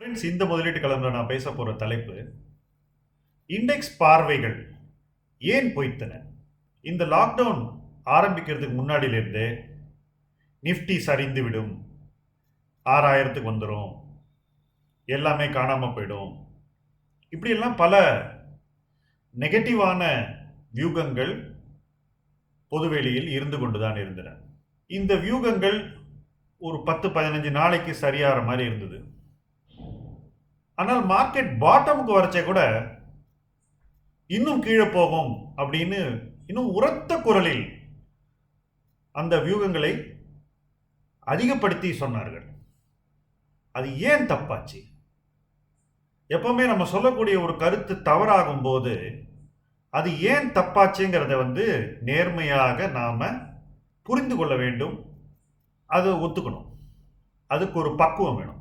Friends இந்த முதலீட்டு கலந்துல நான் பேச போகிற தலைப்பு இண்டெக்ஸ் பார்வைகள் ஏன் பொய்த்தன? இந்த லாக்டவுன் ஆரம்பிக்கிறதுக்கு முன்னாடியிலிருந்தே நிஃப்டி சரிந்து விடும் ஆறாயிரத்துக்கு வந்துடும் எல்லாமே காணாமல் போயிடும். இப்படியெல்லாம் பல நெகட்டிவான வியூகங்கள் பொதுவெளியில் இருந்து கொண்டு தான் இருந்தன. இந்த வியூகங்கள் ஒரு பத்து பதினஞ்சு நாளைக்கு சரியாகிற மாதிரி இருந்தது. ஆனால் மார்க்கெட் பாட்டமுக்கு வரச்சே கூட இன்னும் கீழே போகும் அப்படின்னு இன்னும் உரத்த குரலில் அந்த வியூகங்களை அதிகப்படுத்தி சொன்னார்கள். அது ஏன் தப்பாச்சு? எப்பவுமே நம்ம சொல்லக்கூடிய ஒரு கருத்து தவறாகும் போது அது ஏன் தப்பாச்சுங்கிறத வந்து நேர்மையாக நாம் புரிந்து கொள்ள வேண்டும். அதை ஒத்துக்கணும். அதுக்கு ஒரு பக்குவம் வேணும்.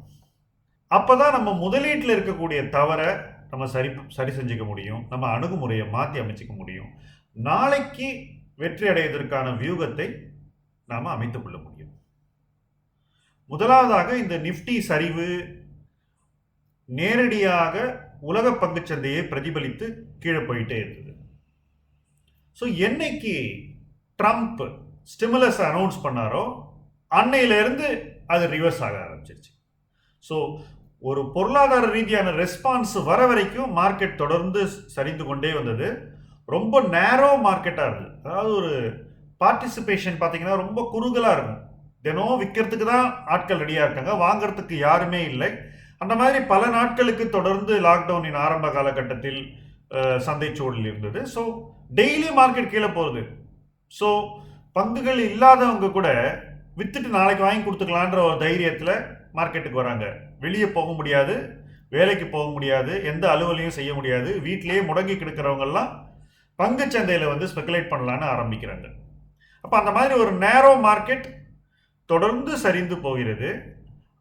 அப்போ தான் நம்ம முதலீட்டில் இருக்கக்கூடிய தவறை நம்ம சரி சரி செஞ்சுக்க முடியும். நம்ம அணுகுமுறையை மாற்றி அமைச்சிக்க முடியும். நாளைக்கு வெற்றி அடைவதற்கான வியூகத்தை நாம் அமைத்துக் கொள்ள முடியும். முதலாவதாக இந்த நிஃப்டி சரிவு நேரடியாக உலக பங்குச்சந்தையை பிரதிபலித்து கீழே போயிட்டே இருந்தது. ஸோ என்னைக்கு ட்ரம்ப் ஸ்டிமுலஸ் அனௌன்ஸ் பண்ணாரோ அன்னையிலேருந்து அது ரிவர்ஸ் ஆக ஆரம்பிச்சிருச்சு. ஸோ ஒரு பொருளாதார ரீதியான ரெஸ்பான்ஸ் வர வரைக்கும் மார்க்கெட் தொடர்ந்து சரிந்து கொண்டே வந்தது. ரொம்ப நேரோ மார்க்கெட்டாக இருந்தது. அதாவது ஒரு பார்ட்டிசிபேஷன் பார்த்தீங்கன்னா ரொம்ப குறுகலாக இருக்கும். தினம் விற்கிறதுக்கு தான் ஆட்கள் ரெடியாக இருக்காங்க. வாங்கிறதுக்கு யாருமே இல்லை. அந்த மாதிரி பல நாட்களுக்கு தொடர்ந்து லாக்டவுனின் ஆரம்ப காலகட்டத்தில் சந்தை சூழல் இருந்தது. ஸோ டெய்லி மார்க்கெட் கீழே போகுது. ஸோ பங்குகள் இல்லாதவங்க கூட விற்றுட்டு நாளைக்கு வாங்கி கொடுத்துக்கலான்ற ஒரு தைரியத்தில் மார்க்கெட்டுக்கு வராங்க. வெளியே போக முடியாது வேலைக்கு போக முடியாது எந்த அலுவலையும் செய்ய முடியாது வீட்டிலேயே முடங்கி கிடக்கிறவங்கெல்லாம் பங்குச்சந்தையில் வந்து ஸ்பெகுலேட் பண்ணலான்னு ஆரம்பிக்கிறாங்க. அப்போ அந்த மாதிரி ஒரு நேரோ மார்க்கெட் தொடர்ந்து சரிந்து போகிறது.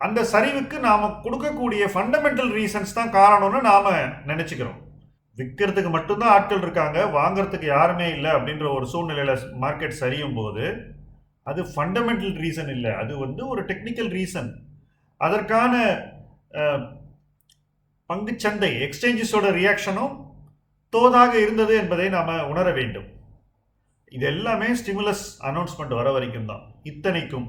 அந்த சரிவுக்கு நாம் கொடுக்கக்கூடிய ஃபண்டமெண்டல் ரீசன்ஸ் தான் காரணம்னு நாம் நினச்சிக்கிறோம். விற்கிறதுக்கு மட்டும்தான் ஆட்கள் இருக்காங்க வாங்குறதுக்கு யாருமே இல்லை அப்படின்ற ஒரு சூழ்நிலையில் மார்க்கெட் சரியும் போது அது ஃபண்டமெண்டல் ரீசன் இல்லை. அது வந்து ஒரு டெக்னிக்கல் ரீசன் அதற்கான பங்குச்சந்தை எக்ஸ்சேஞ்சஸோட ரியாக்ஷனும் தோதாக இருந்தது என்பதை நாம் உணர வேண்டும். இது எல்லாமே ஸ்டிமுலஸ் அனௌன்ஸ்மெண்ட் வர வரைக்கும் தான். இத்தனைக்கும்.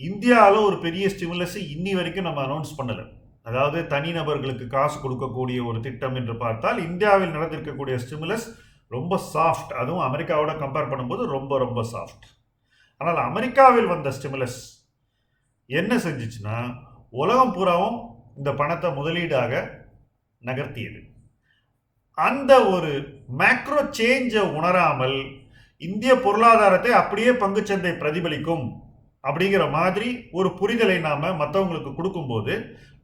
இந்தியாவில் ஒரு பெரிய ஸ்டிமுலஸ் இன்னி வரைக்கும் நம்ம அனௌன்ஸ் பண்ணலை. அதாவது தனிநபர்களுக்கு காசு கொடுக்கக்கூடிய ஒரு திட்டம் என்று பார்த்தால் இந்தியாவில் நடந்திருக்கக்கூடிய ஸ்டிமுலஸ் ரொம்ப சாஃப்ட் அதுவும் அமெரிக்காவோட கம்பேர் பண்ணும்போது ரொம்ப ரொம்ப சாஃப்ட் ஆனால் அமெரிக்காவில் வந்த ஸ்டிமுலஸ் என்ன செஞ்சுச்சுன்னா உலகம் பூராவும் இந்த பணத்தை முதலீடாக நகர்த்தியது. அந்த ஒரு மேக்ரோ சேஞ்சை உணராமல் இந்திய பொருளாதாரத்தை அப்படியே பங்குச்சந்தை பிரதிபலிக்கும் அப்படிங்கிற மாதிரி ஒரு புரிதலை நாம மற்றவங்களுக்கு கொடுக்கும்போது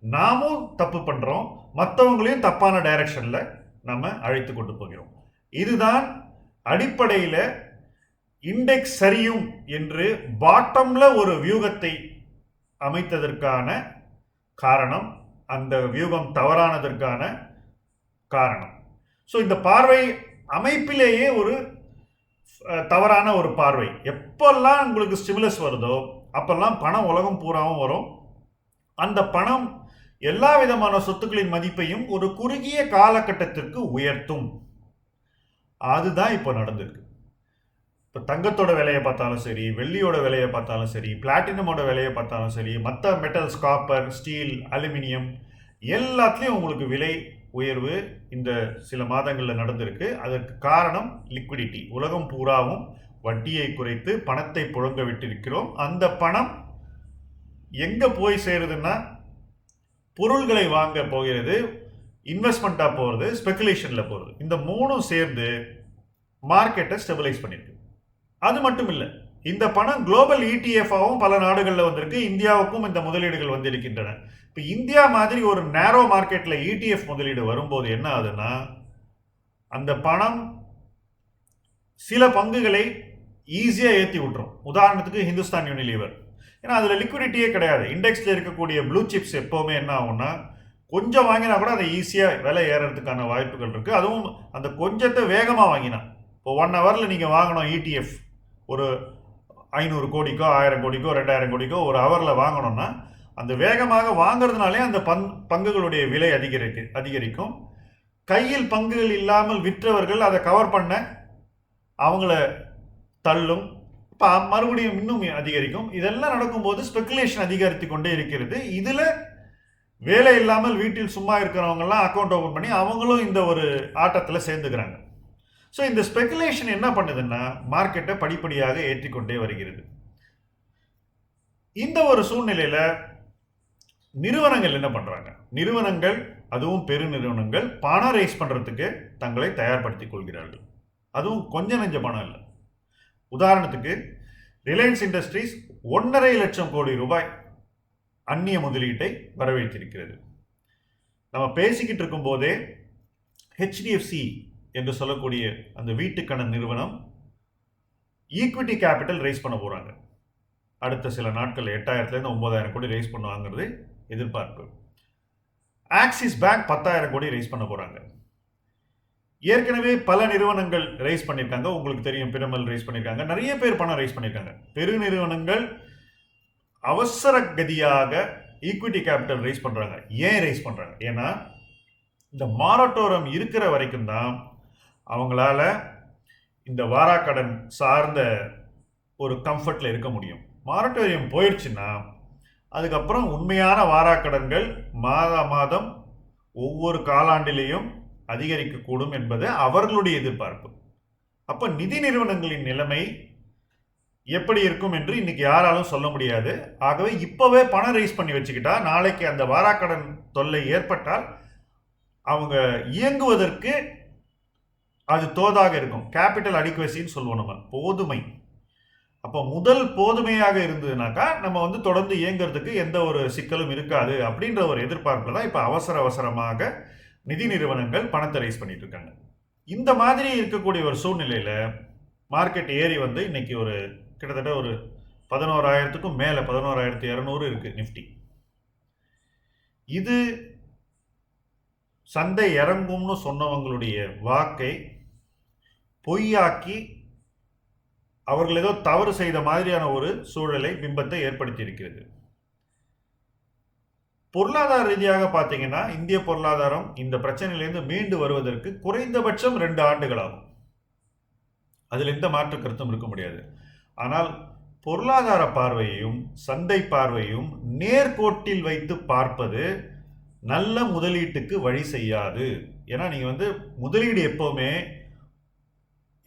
நாமும் தப்பு பண்ணுறோம் மற்றவங்களையும் தப்பான டைரக்ஷனில் நம்ம அழைத்து கொண்டு போகிறோம். இதுதான் அடிப்படையில் இண்டெக்ஸ் சரியும் என்று பாட்டமில் ஒரு வியூகத்தை அமைத்ததற்கான காரணம் அந்த வியூகம் தவறானதற்கான காரணம். ஸோ இந்த பார்வை அமைப்பிலேயே ஒரு தவறான ஒரு பார்வை. எப்பெல்லாம் உங்களுக்கு ஸ்டிமுலஸ் வருதோ அப்பெல்லாம் பணம் உலகம் பூராவும் வரும். அந்த பணம் எல்லா விதமான சொத்துக்களின் மதிப்பையும் ஒரு குறுகிய காலகட்டத்திற்கு உயர்த்தும். அதுதான் இப்போ நடந்திருக்கு. இப்போ தங்கத்தோட விலையை பார்த்தாலும் சரி வெள்ளியோட விலையை பார்த்தாலும் சரி பிளாட்டினமோட விலையை பார்த்தாலும் சரி மற்ற மெட்டல்ஸ் காப்பர் ஸ்டீல் அலுமினியம் எல்லாத்துலேயும் உங்களுக்கு விலை உயர்வு இந்த சில மாதங்களில் நடந்திருக்கு. அதற்கு காரணம் லிக்விடிட்டி உலகம் பூராவும் வட்டியை குறைத்து பணத்தை புழங்க விட்டிருக்கிறோம். அந்த பணம் எங்கே போய் சேருதுன்னா பொருள்களை வாங்க போகிறது இன்வெஸ்ட்மெண்ட்டாக போகிறது ஸ்பெகுலேஷனில் போகிறது. இந்த மூணும் சேர்ந்து மார்க்கெட்டை ஸ்டெபிலைஸ் பண்ணியிருக்கு. அது மட்டும் இல்லை இந்த பணம் குளோபல் இடிஎஃபாகவும் பல நாடுகளில் வந்திருக்கு இந்தியாவுக்கும் இந்த முதலீடுகள் வந்திருக்கின்றன. இப்போ இந்தியா மாதிரி ஒரு நேரோ மார்க்கெட்டில் இடிஎஃப் முதலீடு வரும்போது என்ன ஆகுதுன்னா அந்த பணம் சில பங்குகளை ஈஸியாக ஏற்றி விட்டுரும். உதாரணத்துக்கு ஹிந்துஸ்தான் யூனிலீவர் ஏன்னா அதில் லிக்விடிட்டியே கிடையாது. இண்டெக்ஸில் இருக்கக்கூடிய ப்ளூ சிப்ஸ் எப்போவுமே என்ன ஆகும்னா கொஞ்சம் வாங்கினா கூட அதை ஈஸியாக விலை ஏறுறதுக்கான வாய்ப்புகள் இருக்குது அதுவும் அந்த கொஞ்சத்தை வேகமாக வாங்கினா. இப்போ ஒன் ஹவரில் நீங்கள் வாங்கணும் இடிஎஃப் ஒரு ஐநூறு கோடிக்கோ ஆயிரம் கோடிக்கோ ரெண்டாயிரம் கோடிக்கோ ஒரு ஹவரில் வாங்கணும்னா அந்த வேகமாக வாங்குறதுனாலே அந்த பங் பங்குகளுடைய விலை அதிகரிக்கு அதிகரிக்கும். கையில் பங்குகள் இல்லாமல் விற்றவர்கள் அதை கவர் பண்ண அவங்கள தள்ளும். இப்போ மறுபடியும் இன்னும் அதிகரிக்கும். இதெல்லாம் நடக்கும்போது ஸ்பெகுலேஷன் அதிகரித்து கொண்டே இருக்கிறது. இதில் வேலை இல்லாமல் வீட்டில் சும்மா இருக்கிறவங்கெல்லாம் அக்கௌண்ட் ஓப்பன் பண்ணி அவங்களும் இந்த ஒரு ஆட்டத்தில் சேர்ந்துக்கிறாங்க. ஸோ இந்த ஸ்பெகுலேஷன் என்ன பண்ணுதுன்னா மார்க்கெட்டை படிப்படியாக ஏற்றிக்கொண்டே வருகிறது. இந்த ஒரு சூழ்நிலையில் நிறுவனங்கள் என்ன பண்ணுறாங்க நிறுவனங்கள் அதுவும் பெருநிறுவனங்கள் பணம் ரைஸ் பண்ணுறதுக்கு தங்களை தயார்படுத்திக் கொள்கிறார்கள். அதுவும் கொஞ்சம் நெஞ்ச பணம் இல்லை. உதாரணத்துக்கு ரிலையன்ஸ் இண்டஸ்ட்ரீஸ் ஒன்றரை லட்சம் கோடி ரூபாய் அந்நிய முதலீட்டை வரவேற்றிருக்கிறது. நம்ம பேசிக்கிட்டு இருக்கும்போதே ஹெச்டிஎஃப்சி என்று சொல்லக்கூடிய அந்த வீட்டுக்கடன் நிறுவனம் ஈக்விட்டி கேபிட்டல் ரைஸ் பண்ண போகிறாங்க அடுத்த சில நாட்கள் எட்டாயிரத்துலேருந்து ஒம்பதாயிரம் கோடி ரைஸ் பண்ணுவாங்கிறது எதிர்பார்ப்பு. ஆக்சிஸ் பேங்க் பத்தாயிரம் கோடி ரைஸ் பண்ண போகிறாங்க ஏற்கனவே பல நிறுவனங்கள் ரைஸ் பண்ணியிருக்காங்க. உங்களுக்கு தெரியும் பிரமல் ரைஸ் பண்ணியிருக்காங்க. நிறைய பேர் பணம் ரைஸ் பண்ணியிருக்காங்க. பெருநிறுவனங்கள் அவசர கதியாக ஈக்விட்டி கேபிட்டல் ரைஸ் பண்ணுறாங்க ஏன் ரைஸ் பண்ணுறாங்க ஏன்னா இந்த மாரட்டோரம் இருக்கிற வரைக்கும் தான் அவங்களால இந்த வாராக்கடன் சார்ந்த ஒரு கம்ஃபர்ட்டில் இருக்க முடியும். மாரட்டோரியம் போயிடுச்சுன்னா அதுக்கப்புறம் உண்மையான வாராக்கடன்கள் மாத மாதம் ஒவ்வொரு காலாண்டிலேயும் அதிகரிக்கக்கூடும் என்பது அவர்களுடைய எதிர்பார்ப்பு. அப்போ நிதி நிறுவனங்களின் நிலைமை எப்படி இருக்கும் என்று இன்னைக்கு யாராலும் சொல்ல முடியாது. ஆகவே இப்போவே பணம் ரைஸ் பண்ணி வச்சுக்கிட்டா நாளைக்கு அந்த வாராக்கடன் தொல்லை ஏற்பட்டால் அவங்க இயங்குவதற்கு அது தோதாக இருக்கும். கேபிட்டல் அடிக்குவசின்னு சொல்லுவோம் நம்ம. போதுமை. அப்போ முதல் போதுமையாக இருந்ததுனாக்கா நம்ம வந்து தொடர்ந்து இயங்குறதுக்கு எந்த ஒரு சிக்கலும் இருக்காது அப்படின்ற ஒரு எதிர்பார்ப்பில் தான் இப்போ அவசர அவசரமாக நிதி நிறுவனங்கள் பணத்தை ரைஸ் பண்ணிட்டு இருக்காங்க. இந்த மாதிரி இருக்கக்கூடிய ஒரு சூழ்நிலையில் மார்க்கெட் ஏறி வந்து இன்னைக்கு ஒரு கிட்டத்தட்ட ஒரு பதினோராயிரத்துக்கும் மேலே பதினோராயிரத்து இரநூறு இருக்கு நிஃப்டி இது சந்தை இறங்கும்னு சொன்னவங்களுடைய வாக்கை பொய்யாக்கி அவர்கள் ஏதோ தவறு செய்த மாதிரியான ஒரு சூழலை பிம்பத்தை ஏற்படுத்தி இருக்கிறது பொருளாதார ரீதியாக பார்த்தீங்கன்னா இந்திய பொருளாதாரம் இந்த பிரச்சனையிலேருந்து மீண்டு வருவதற்கு குறைந்தபட்சம் ரெண்டு ஆண்டுகள் ஆகும் அதில் எந்த மாற்று கருத்தும் இருக்க முடியாது. ஆனால் பொருளாதார பார்வையையும் சந்தை பார்வையும் நேர்கோட்டில் வைத்து பார்ப்பது நல்ல முதலீட்டுக்கு வழி செய்யாது. ஏன்னா நீங்கள் வந்து முதலீடு எப்போவுமே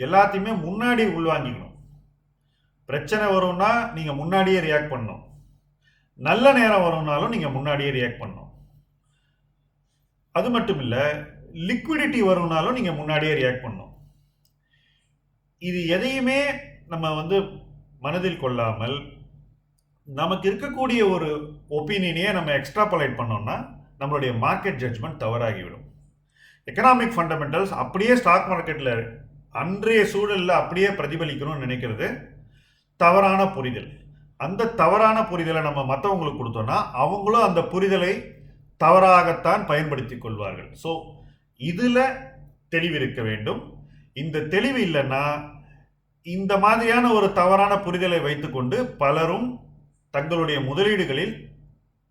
எல்லாத்தையுமே முன்னாடி உள்வாங்கிக்கணும். பிரச்சனை வரும்னா நீங்கள் முன்னாடியே ரியாக்ட் பண்ணணும். நல்ல நேரம் வரும்னாலும் நீங்கள் முன்னாடியே ரியாக்ட் பண்ணணும். அது மட்டும் இல்லை லிக்விடிட்டி வரும்னாலும் நீங்கள் முன்னாடியே ரியாக்ட் பண்ணணும். இது எதையுமே நம்ம வந்து மனதில் கொள்ளாமல் நமக்கு இருக்கக்கூடிய ஒரு ஒப்பீனியனையே நம்ம எக்ஸ்ட்ராபலேட் பண்ணோம்னா நம்மளுடைய மார்க்கெட் ஜட்ஜ்மெண்ட் தவறாகிவிடும். எக்கனாமிக் ஃபண்டமெண்டல்ஸ் அப்படியே ஸ்டாக் மார்க்கெட்டில் அன்றைய சூழலில் அப்படியே பிரதிபலிக்கணும்னு நினைக்கிறது தவறான புரிதல். அந்த தவறான புரிதலை நம்ம மற்றவங்களுக்கு கொடுத்தோம்னா அவங்களும் அந்த புரிதலை தவறாகத்தான் பயன்படுத்தி கொள்வார்கள். ஸோ இதில் தெளிவு இருக்க வேண்டும். இந்த தெளிவு இல்லைன்னா இந்த மாதிரியான ஒரு தவறான புரிதலை வைத்துக்கொண்டு பலரும் தங்களுடைய முதலீடுகளில்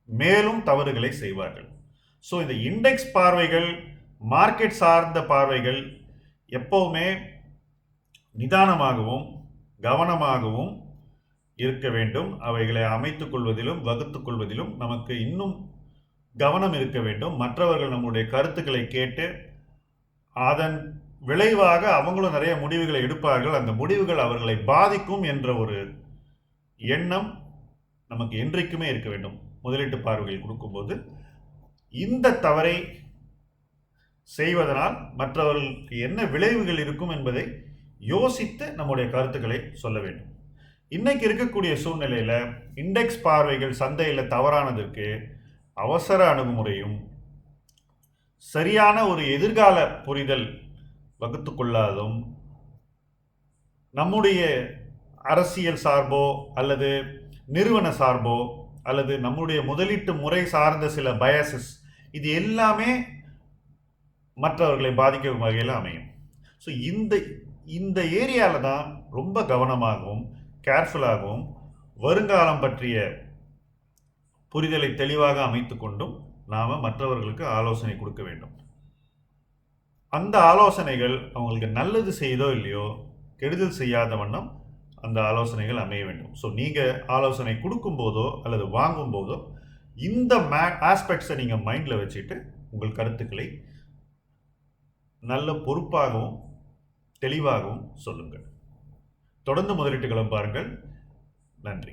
மேலும் தவறுகளை செய்வார்கள். ஸோ இந்த இண்டெக்ஸ் பார்வைகள் மார்க்கெட் சார்ந்த பார்வைகள் எப்போவுமே நிதானமாகவும் கவனமாகவும் இருக்க வேண்டும். அவைகளை அமைத்துக் கொள்வதிலும் வகுத்துக் கொள்வதிலும் நமக்கு இன்னும் கவனம் இருக்க வேண்டும். மற்றவர்கள் நம்முடைய கருத்துக்களை கேட்டு அதன் விளைவாக அவங்களும் நிறைய முடிவுகளை எடுப்பார்கள். அந்த முடிவுகள் அவர்களை பாதிக்கும் என்ற ஒரு எண்ணம் நமக்கு என்றைக்குமே இருக்க வேண்டும். முதலீட்டு பார்வைகள் கொடுக்கும்போது இந்த தவறை செய்வதனால் மற்றவர்களுக்கு என்ன விளைவுகள் இருக்கும் என்பதை யோசித்து நம்முடைய கருத்துக்களை சொல்ல வேண்டும். இன்னைக்கு இருக்கக்கூடிய சூழ்நிலையில் இண்டெக்ஸ் பார்வைகள் சந்தையில் தவறானதற்கு அவசர அணுகுமுறையும் சரியான ஒரு எதிர்கால புரிதல் வகுத்து கொள்ளாதும் நம்முடைய அரசியல் சார்போ அல்லது நிறுவன சார்போ அல்லது நம்முடைய முதலீட்டு முறை சார்ந்த சில பயசஸ் இது எல்லாமே மற்றவர்களை பாதிக்கும் வகையில் அமையும். ஸோ இந்த இந்த ஏரியாவில் தான் ரொம்ப கவனமாகவும் கேர்ஃபுல்லாகவும் வருங்காலம் பற்றிய புரிதலை தெளிவாக அமைத்து கொண்டும் நாம் மற்றவர்களுக்கு ஆலோசனை கொடுக்க வேண்டும். அந்த ஆலோசனைகள் அவங்களுக்கு நல்லது செய்தோ இல்லையோ கெடுதல் செய்யாத வண்ணம் அந்த ஆலோசனைகள் அமைய வேண்டும். ஸோ நீங்கள் ஆலோசனை கொடுக்கும்போதோ அல்லது வாங்கும்போதோ இந்த மே ஆஸ்பெக்ட்ஸை நீங்கள் மைண்டில் வச்சுட்டு உங்கள் கருத்துக்களை நல்ல பொறுப்பாகவும் தெளிவாகவும் சொல்லுங்கள். தொடர்ந்து முதலீட்டுகளும் பாருங்கள். நன்றி.